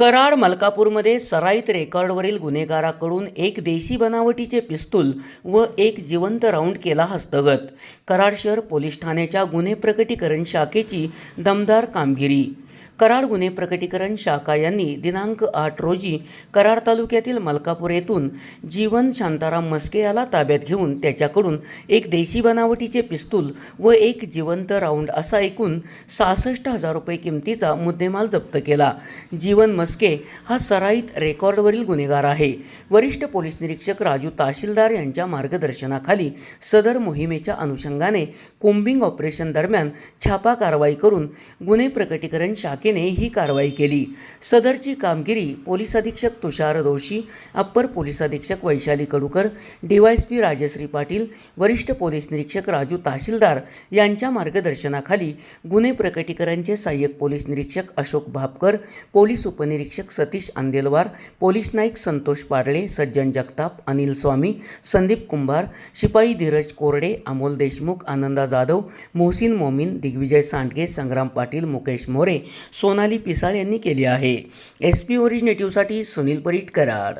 कराड मलकापूरमध्ये सराईत रेकॉर्डवरील गुन्हेगाराकडून एक देशी बनावटीचे पिस्तूल व एक जिवंत राऊंड केला हस्तगत. कराड शहर पोलीस ठाण्याच्या गुन्हे प्रकटीकरण शाखेची दमदार कामगिरी. कराड गुन्हे प्रकटीकरण शाखा यांनी दिनांक आठ रोजी कराड तालुक्यातील मलकापूर येथून जीवन शांताराम मस्के याला ताब्यात घेऊन त्याच्याकडून एक देशी बनावटीचे पिस्तूल व एक जिवंत राऊंड असा एकूण सहासष्ट हजार रुपये किमतीचा मुद्देमाल जप्त केला. जीवन मस्के हा सराईत रेकॉर्डवरील गुन्हेगार आहे. वरिष्ठ पोलीस निरीक्षक राजू तहसीलदार यांच्या मार्गदर्शनाखाली सदर मोहिमेच्या अनुषंगाने कोम्बिंग ऑपरेशन दरम्यान छापा कारवाई करून गुन्हे प्रकटीकरण शाखा शाखेने ही कारवाई केली. सदरची कामगिरी पोलीस अधीक्षक तुषार दोशी अप्पर पोलीस अधीक्षक वैशाली कडूकर डीवायसपी राजश्री पाटील वरिष्ठ पोलीस निरीक्षक राजू तहसीलदार यांच्या मार्गदर्शनाखाली गुन्हे प्रकटीकरणचे सहाय्यक पोलीस निरीक्षक अशोक भापकर पोलीस उपनिरीक्षक सतीश आंदेलवार पोलीस नाईक संतोष पाडळे सज्जन जगताप अनिल स्वामी संदीप कुंभार शिपाई धीरज कोरडे अमोल देशमुख आनंदा जाधव मोहसिन मोमीन दिग्विजय सांडगे संग्राम पाटील मुकेश मोरे सोनाली पिसाळ यांनी केली आहे. एस पी ओरिजिनेटिव्हसाठी सुनील परीट कराड